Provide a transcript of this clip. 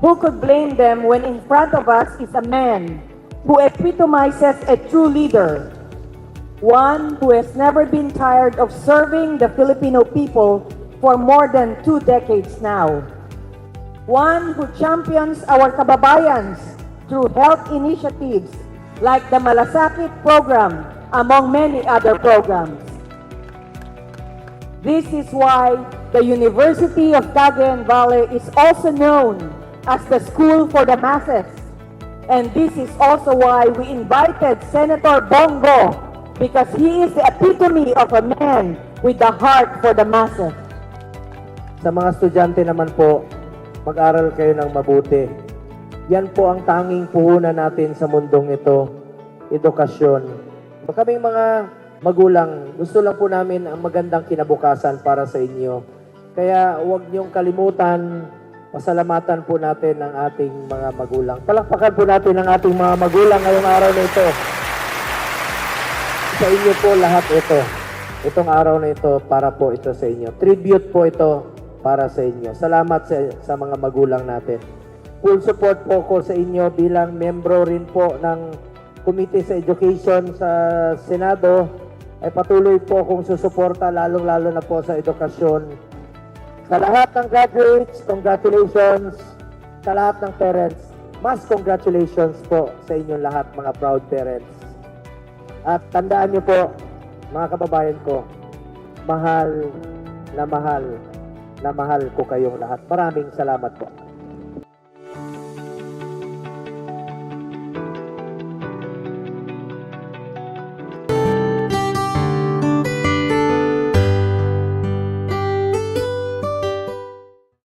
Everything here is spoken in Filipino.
Who could blame them when in front of us is a man who epitomizes a true leader? One who has never been tired of serving the Filipino people for more than two decades now. One who champions our kababayans through health initiatives like the Malasakit program, among many other programs. This is why the University of Cagayan Valley is also known as the school for the masses. And this is also why we invited Senator Bongo because he is the epitome of a man with the heart for the masses. Sa mga estudyante naman po, mag-aral kayo ng mabuti. Yan po ang tanging puhunan natin sa mundong ito, edukasyon. Kaming mga magulang, gusto lang po namin ang magandang kinabukasan para sa inyo. Kaya huwag niyong kalimutan, pasalamatan po natin ang ating mga magulang. Palakpakan po natin ang ating mga magulang ngayong araw na ito. Sa inyo po lahat ito. Itong araw na ito, para po ito sa inyo. Tribute po ito para sa inyo. Salamat sa, sa mga magulang natin. Full support po ko sa inyo bilang membro rin po ng Committee sa Education sa Senado. Ay patuloy po kong susuporta lalong-lalo na po sa edukasyon. Sa lahat ng graduates, congratulations. Sa lahat ng parents, mas congratulations po sa inyong lahat mga proud parents. At tandaan niyo po, mga kababayan ko, mahal na mahal na mahal ko kayong lahat. Maraming salamat po.